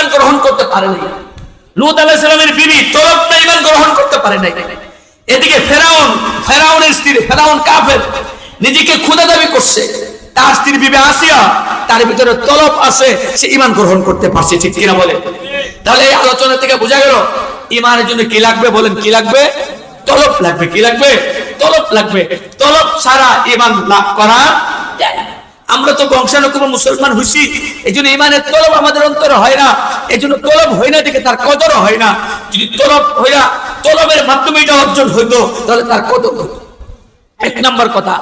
ইমান গ্রহণ করতে পারে নাই। লুত আলাইসালামের বিবি তরফটা ইমান গ্রহণ করতে পারে নাই। এদিকে ফেরাউন, ফেরাউনের স্ত্রী, ফেরাউন কাফের, নিজেকে ক্ষুদা দাবি করছে। তার স্ত্রী বিবি আসিয়া, তার ভিতরে তলব আছে, সে ইমান গ্রহণ করতে পারছে, ঠিক কিনা বলে? তাহলে এই আলোচনা থেকে বোঝা গেল, ইমানের জন্য কি লাগবে বলেন, কি লাগবে? তলব লাগবে, কি লাগবে? তলব লাগবে। তলব ছাড়া ইমান লাভ করা যায় না। আমরা তো বংশানুক্রম মুসলমান হইছি এই জন্য ইমানের তলব আমাদের অন্তরে হয় না এই জন্য তলব হয় না দেখে তার কদরও হয় না। যদি তলব হইয়া তলবের মাধ্যমে এটা অর্জন হইতো, তাহলে তার কদর এক নম্বর কথা।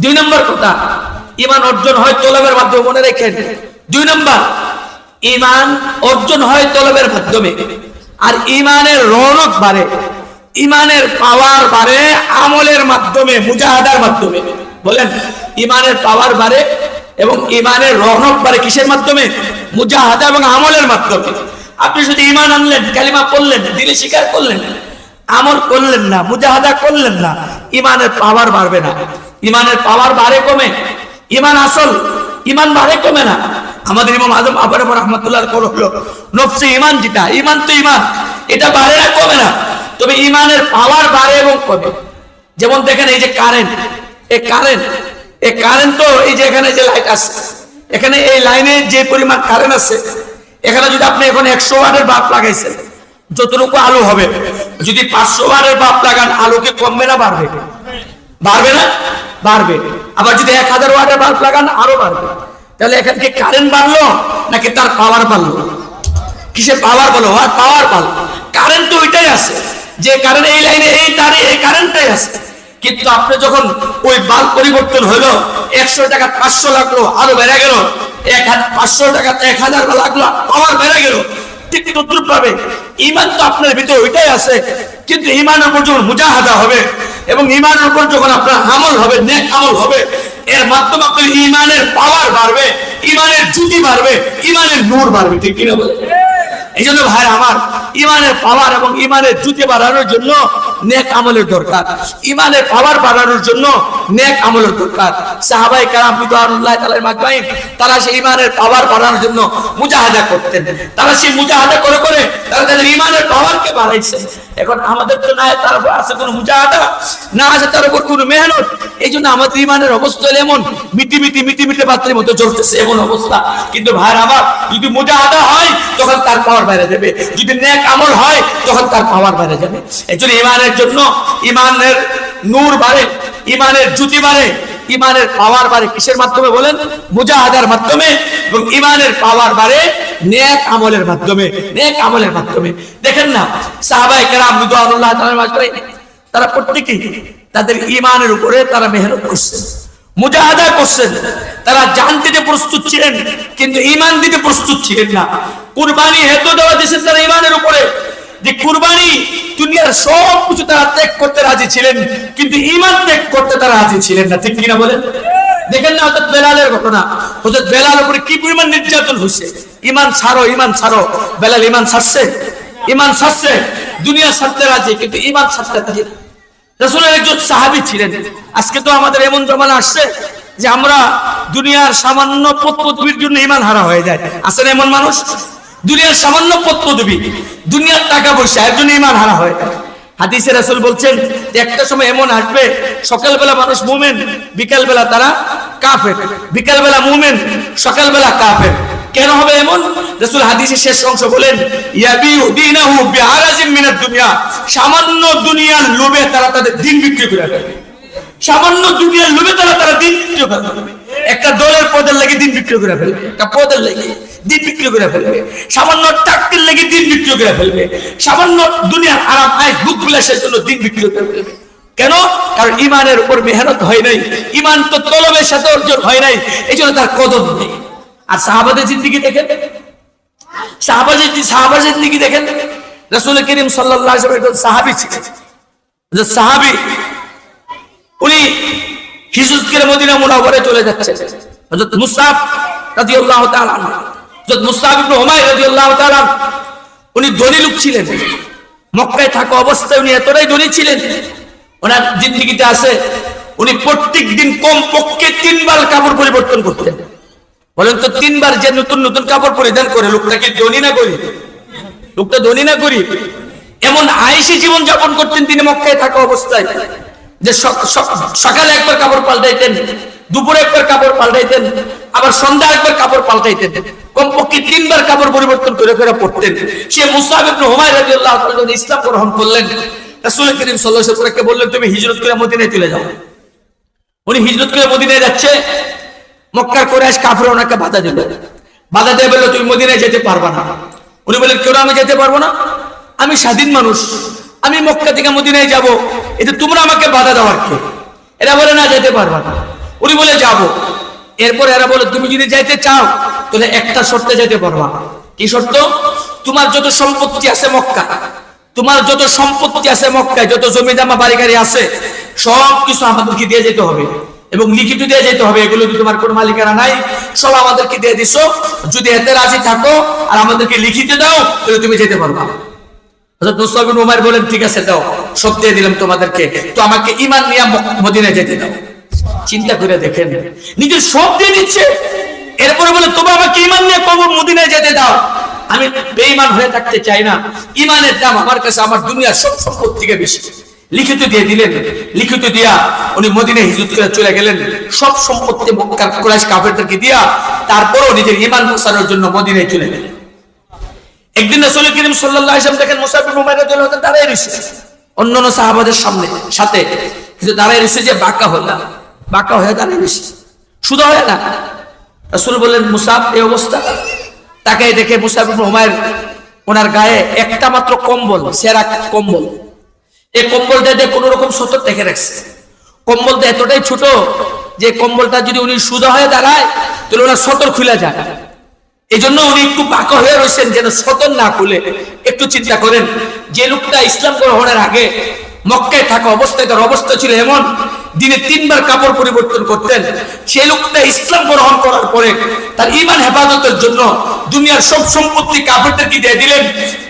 দুই নম্বর কথা, ইমান অর্জন হয় তলবের মাধ্যমে, মনে রেখেন। দুই নম্বর, ইমান অর্জন হয় তলবের মাধ্যমে। আর ইমানের রৌনক বাড়ে। ইমানের পাওয়ার বাড়ে আমলের মাধ্যমে, মুজাহাদার মাধ্যমে। বলেন ইমানের পাওয়ার বাড়ে এবং ইমানের রৌনক বাড়ে কিসের মাধ্যমে? মুজাহাদা এবং আমলের মাধ্যমে। আপনি যদি ইমান আনলেন, কালিমা পড়লেন, দিলে স্বীকার করলেন, আমল করলেন না, মুজাহাদা করলেন না, ইমানের পাওয়ার বাড়বে না। ইমানের পাওয়ার বাড়ে কমে, ইমান আসল, ইমান বাড়ে কমে না। আমাদের ইমাম আজম আবার রহমতুল্লাহ হলো নফসে ইমান যেটা, ইমান তো ইমান, এটা বাড়ে না, কমে না। তবে ইমানের পাওয়ার বাড়ে এবং কমে। যেমন দেখেন এই যে কারেন্ট এই কারেন্ট এই কারেন্ট তো এই যে এখানে যে লাইট আছে, এখানে এই লাইনে যে পরিমাণ কারেন্ট আছে, এখানে যদি আপনি এখন একশো ওয়াটের বাল্ব লাগাইছেন, যতটুকু আলো হবে, যদি পাঁচশো ওয়াটের বাপ লাগান, আলোকে কমবে না, বাড়বে। বাড়বে না? বাড়বে। আবার যদি এক হাজার ওয়াটের বাল্ব লাগান, আরও বাড়বে। তাহলে এখান থেকে কারেন্ট বাড়লো, নাকি তার পাওয়ার বাড়লো? কিসের পাওয়ার বলো পাওয়ার পাল কারেন্ট তো ওইটাই আছে। যে কারেন্ট এই লাইনে এই তারে, এই কারেন্টটাই আছে। কিন্তু আপনি যখন ওই বাল্ব পরিবর্তন হলো, একশো টাকা পাঁচশো লাগল, আরও বেড়ে গেল। এক হাজার পাঁচশো টাকা এক হাজার লাগল পাওয়ার বেড়ে গেল। ইমান যখন আপনার আমল হবে এর মাধ্যমে ইমানের পাওয়ার বাড়বে ইমানের ইমানের ঠিক বলে? এই জন্য ভাই আমার ইমানের পাওয়ার এবং ইমানের জুতে বাড়ানোর জন্য নেক আমলের দরকার। ইমানের পাওয়ার বাড়ানোর জন্য নেক আমলের দরকার। সাহাবাই তাআলার মাকবাইন তারা সেই ইমানের পাওয়ার বাড়ানোর জন্য মুজাহাদা করতেন। তারা সেই মুজাহাদা করে করে তারা তাদের পাওয়ারকে বাড়াইছে এখন আমাদের তো তার উপর আছে কোনো না আছে তার উপর কোনো মেহনত? এই জন্য আমাদের ইমানের অবস্থা এমন। মিটি মিটি মিটি মিটি পাত্রের মতো চলতেছে এমন অবস্থা। কিন্তু আমার, যদি হয়, তখন তার পাওয়ার বাইরে যাবে। যদি আমল হয়, তখন তার পাওয়ার বাইরে যাবে। এই জন্য ইমানের জন্য, ইমানের নূর বাড়ে, ইমানের জ্যোতি বাড়ে। ইমানের পাওয়ার বাড়ে কিসের মাধ্যমে বলেন? মুজাহাদার মাধ্যমে এবং ইমানের পাওয়ার বাড়ে নেক আমলের মাধ্যমে, নেক আমলের মাধ্যমে। দেখেন না সাহাবাই কেরাম রিদওয়ানুল্লাহ তারা প্রত্যেকেই তাদের ইমানের উপরে তারা মেহনত করছেন মুজাহাদা করছেন, তারা জান দিতে প্রস্তুত ছিলেন, কিন্তু ইমান দিতে প্রস্তুত ছিলেন না। কুরবানি হেতু দেওয়া দিয়েছেন তারা ইমানের উপরে, যে কুরবানি দুনিয়ার সব কিছু তারা ত্যাগ করতে রাজি ছিলেন, কিন্তু ইমান ত্যাগ করতে তারা রাজি ছিলেন না। ঠিক কিনা বলেন? দেখেন না হজরত বেলালের ঘটনা। হজরত বেলাল উপরে কি পরিমাণ নির্যাতন হয়েছে ইমান ছাড়ো ইমান ছাড়ো। বেলাল ইমান ছাড়ছে? ইমান ছাড়ছে? দুনিয়া ছাড়তে রাজি, কিন্তু ইমান ছাড়তে রাজি রসুলের একজন সাহাবি ছিলেন। আজকে তো আমাদের এমন জমানা আসছে যে আমরা দুনিয়ার সামান্য পথ পদ্মদবির জন্য ইমান হারা হয়ে যায়। আসলে এমন মানুষ? দুনিয়ার সামান্য পত্র পদ্মদবি, দুনিয়ার টাকা পয়সা একজন ইমান হারা হয়। হাদিসে রাসূল বলছেন, একটা সময় এমন আসবে, সকালবেলা মানুষ মুমেন, বিকালবেলা তারা কাফের, বিকালবেলা মুমেন, সকালবেলা কাফের। কেন হবে এমন? রাসূল হাদিসের শেষ অংশ বলেন, ইয়াবিউ দীনাহু বিআরাজিম মিনাদ দুনিয়া। সামান্য দুনিয়ার লোভে তারা তাদের দিন বিক্রি করে সামান্য দুনিয়ার লোভে তারা তারা দিন বিক্রি করে একটা দলের পদের লাগি দিন বিক্রি করে ফেলবে একটা পদের লাগি। দিন বিক্রি করে ফেলবে। সামান্য টাক্কির লাগি দিন বিক্রি করে ফেলবে। সামান্য দুনিয়ার আরাম আয় ভোগ বিলাসের জন্য দিন বিক্রি করে ফেলবে। কেন? কারণ ইমানের উপর মেহনত হয় নাই। ইমান তো তলবের সাথে অর্জন হয় নাই। এই জন্য তার কদর নেই। আর সাহাবাদের জিন্দিগি দেখেন? সাহাবাদের সাহাবার জিন্দিগি দেখেন? রসুল করিম সাল্লাহ একজন সাহাবি ছিলেন। সাহাবি। উনি হিজুজকের মদিনা মুনাওয়ারে চলে যাচ্ছে হযরত মুসাব রাদিয়াল্লাহু তাআলা উনি ধনী লোক ছিলেন। মক্কায় থাকা অবস্থায় উনি এতটাই ধনী ছিলেন, ওনার জিন্দগিতে আছে, উনি প্রত্যেক দিন কম পক্ষে তিনবার কাপড় পরিবর্তন করতেন। বলেন তো তিনবার যে নতুন নতুন কাপড় পরিধান করে, লোকটা কি ধনী না করি লোকটা ধনী না করি এমন আয়েসি জীবন যাপন করতেন তিনি মক্কায় থাকা অবস্থায়, যে সক- সক- সকালে একবার কাপড় পাল্টাইতেন দুপুরে একবার কাপড় পাল্টাইতেন, আবার সন্ধ্যা একবার কাপড় পাল্টাইতেন, কমপক্ষে তিনবার কাপড় পরিবর্তন করে করে পড়তেন। সে রাদিয়াল্লাহু ইসলাম গ্রহণ করলেন। বললেন, তুমি হিজরত করে মদিনায় চলে যাও। উনি হিজরত করে মদিনায় যাচ্ছে। মক্কার ওনাকে বাধা দিল। বাধা দিয়ে বলল, তুমি মদিনায় যেতে পারবা না। উনি বললেন, কেন আমি যেতে পারব না? আমি স্বাধীন মানুষ। আমি মক্কা থেকে মদিনায় যাব। এতে তোমরা আমাকে বাধা দেওয়ার কে? এরা বলে, না, যেতে পারবা না। উনি বলে, যাব। এরপর এরা বলে, তুমি যদি যাইতে চাও, তাহলে একটা শর্তে যেতে পারবা। কি শর্ত? তোমার যত সম্পত্তি আছে মক্কা, তোমার যত সম্পত্তি আছে মক্কায়, যত জমি জামা বাড়ি গাড়ি আছে, সব কিছু আমাদেরকে দিয়ে যেতে হবে। এবং লিখিত দিয়ে যেতে হবে, এগুলো তোমার কোনো মালিকানা নাই, সব আমাদেরকে দিয়ে দিছো। যদি এতে রাজি থাকো আর আমাদেরকে লিখিতে দাও, তাহলে তুমি যেতে পারবা। বলেন, ঠিক আছে, দাও, সব দিয়ে দিলাম তোমাদেরকে। তো আমাকে ইমান নিয়ে ম- মদিনায় যেতে দাও। চিন্তা করে দেখেন। নিজের সব দিয়ে দিচ্ছে। এরপরে বলে, তোমরা আমাকে ঈমান নিয়ে কবর মদিনায় যেতে দাও। আমি বেঈমান হয়ে থাকতে চাই না। ঈমানের দাম আমার কাছে, আমার দুনিয়ার সব সম্পদ থেকে বেশি। লিখিত দিয়ে দিলেন। লিখিত দিয়া উনি মদিনায় হিজরত করে চলে গেলেন। সব সম্পত্তি মক্কার কুরাইশ কাফেরদেরকে দিয়া তারপরও নিজের ঈমান প্রসারের জন্য মদিনায় চলে গেলেন। একদিন রাসূল করিম সাল্লাল্লাহু আলাইহি দেখেন মুসাফির তাআলা দাঁড়িয়ে রয়েছে। অন্যান্য সাহাবাদের সামনে, সাথে কিন্তু দাঁড়িয়ে রয়েছে যে বাঁকা হল বাঁকা হয়ে দাঁড়িয়ে রয়েছে শুধু হয় না রাসূল বললেন মুসাফ এই অবস্থা? তাকে দেখে মুসাফির উমাইর ওনার গায়ে একটা মাত্র কম্বল, সেরা কম্বল। এই কম্বলটা দিয়ে কোন রকম সতর দেখে রাখছে। কম্বলটা এতটাই ছোট যে কম্বলটা যদি উনি সুদা হয়ে দাঁড়ায়, তাহলে ওনার সতর খুলে যায়। এই জন্য উনি একটু বাঁকা হয়ে রয়েছেন যেন সতন না খুলে। একটু চিন্তা করেন, যে লোকটা ইসলাম গ্রহণের আগে মক্কায় থাকা অবস্থায় তার অবস্থা ছিল এমন দিনে তিনবার কাপড় পরিবর্তন করতেন। সেই লোকটা ইসলাম গ্রহণ করার পরে তার ইমান হেফাজতের জন্য দুনিয়ার সব সম্পত্তি কাপড়দেরকে দিয়ে দিলেন।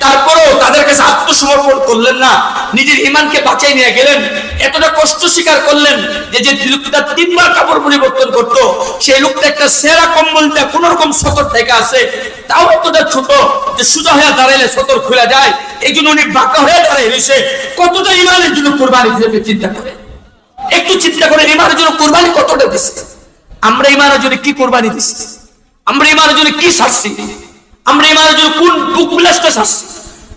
তারপরেও তাদের কাছে আত্মসমর্পণ করলেন না। নিজের ইমানকে বাঁচাই নিয়ে গেলেন। এতটা কষ্ট স্বীকার করলেন যে যে লোকটা তিনবার কাপড় পরিবর্তন করতো, সেই লোকটা একটা সেরা কম্বলটা কোন রকম সতর থেকে আছে। তাও এতটা ছোট যে সোজা হয়ে দাঁড়াইলে সতর খুলে যায়। এই জন্য উনি বাঁকা হয়ে দাঁড়াই রয়েছে। কতটা ইমানের জন্য কোরবানি হিসেবে চিন্তা করে একটু চিন্তা করে ইমানের জন্য কোরবানি কতটা দিচ্ছে আমরা ইমানের জন্য কি কোরবানি দিচ্ছি আমরা ইমানের জন্য কি শাস্তি আমরা ইমানের জন্য কোন বুক বিলাসটা শাস্তি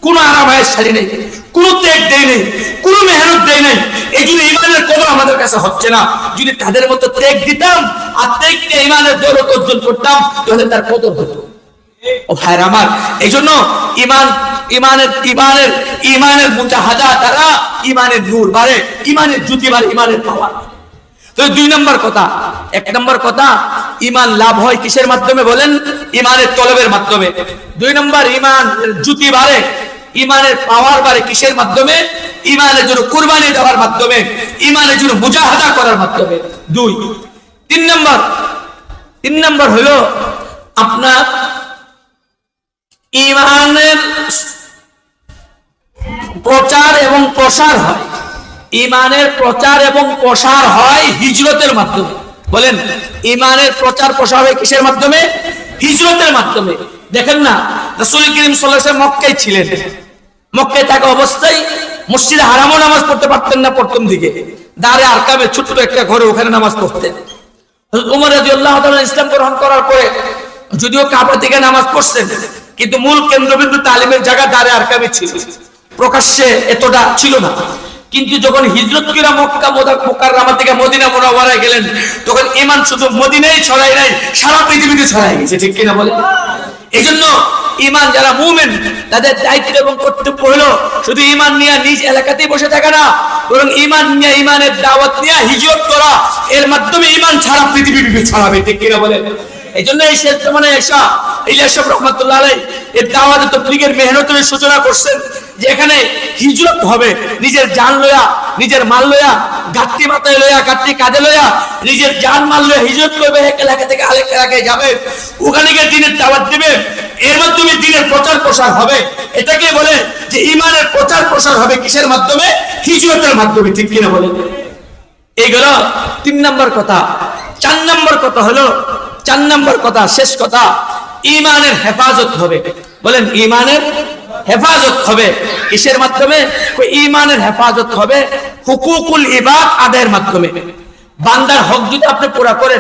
কোন আরামায়ের শাড়ি নেই, কোন ত্যাগ দেয় নেই, কোন মেহনত দেয় নাই। এই জন্য ইমানের কদর আমাদের কাছে হচ্ছে না। যদি তাদের মতো ত্যাগ দিতাম, আর ত্যাগ দিয়ে ইমানের দৌলত অর্জন করতাম, তাহলে তার কদর হতো। ও আমার। এই জন্য ইমান ইমানের ইমানের ইমানের মুজাহাদা ইমানের নূর বাড়ে ইমানের জ্যোতি বাড়ে ইমানের পাওয়ার তো দুই নম্বর কথা, এক নম্বর কথা ইমান লাভ হয় কিসের মাধ্যমে বলেন? ইমানের তলবের মাধ্যমে। দুই নম্বর ইমান জ্যোতি বাড়ে ইমানের পাওয়ার বাড়ে কিসের মাধ্যমে? ইমানের জন্য কুরবানি দেওয়ার মাধ্যমে ইমানের জন্য মুজাহাদা করার মাধ্যমে। দুই। তিন নম্বর তিন নম্বর হলো আপনার ইমানের প্রচার এবং প্রসার হয়। ইমানের প্রচার এবং প্রসার হয় হিজরতের মাধ্যমে। বলেন, ইমানের প্রচার প্রসার হয় কিসের মাধ্যমে? হিজরতের মাধ্যমে। দেখেন না, রাসূল করিম ওয়াসাল্লাম মক্কায় ছিলেন। মক্কায় থাকা অবস্থায় মসজিদে হারামও নামাজ পড়তে পারতেন না প্রথম দিকে। দাঁড়ে আরকামে ছোট্ট একটা ঘরে ওখানে নামাজ পড়তেন। উমর রাদিয়াল্লাহু তাআলা ইসলাম গ্রহণ করার পরে যদিও কাবা থেকে নামাজ পড়ছেন কিন্তু মূল কেন্দ্রবিন্দু তালিমের জায়গা দাঁড়ে আরকামে ছিল। প্রকাশ্যে এতটা ছিল না। কিন্তু যখন হিজরত করে মক্কা মক্কার রামা থেকে মদিনা মোনাওয়ারায় গেলেন, তখন ইমান শুধু মদিনায় ছড়াই নাই, সারা পৃথিবীতে ছড়াই গেছে। ঠিক কিনা বলে এই জন্য ইমান যারা মুমেন, তাদের দায়িত্ব এবং কর্তব্য হলো শুধু ইমান নিয়ে নিজ এলাকাতেই বসে থাকা না, বরং ইমান নিয়ে ইমানের দাওয়াত নিয়ে হিজরত করা, এর মাধ্যমে ইমান ছাড়া পৃথিবী ছড়াবে। ঠিক কিনা বলে এই জন্য এই হবে। নিজের জান লয়া, নিজের মাল লয়া, গাত্তি মাথায় লয়া থেকে ওখানে গিয়ে দিনের দাওয়াত দিবে। দিনের প্রচার প্রসার হবে। এটাকে বলে যে ইমানের প্রচার প্রসার হবে কিসের মাধ্যমে? হিজরতের মাধ্যমে, ঠিক কিনা বলে এইগুলো তিন নম্বর কথা। চার নম্বর কথা হলো চার নম্বর কথা, শেষ কথা, ইমানের হেফাজত হবে। বলেন, ইমানের হেফাজত হবে কিসের মাধ্যমে? ইমানের হেফাজত হবে হুকুকুল ইবাদ আদায়ের মাধ্যমে। বান্দার হক যদি আপনি পুরা করেন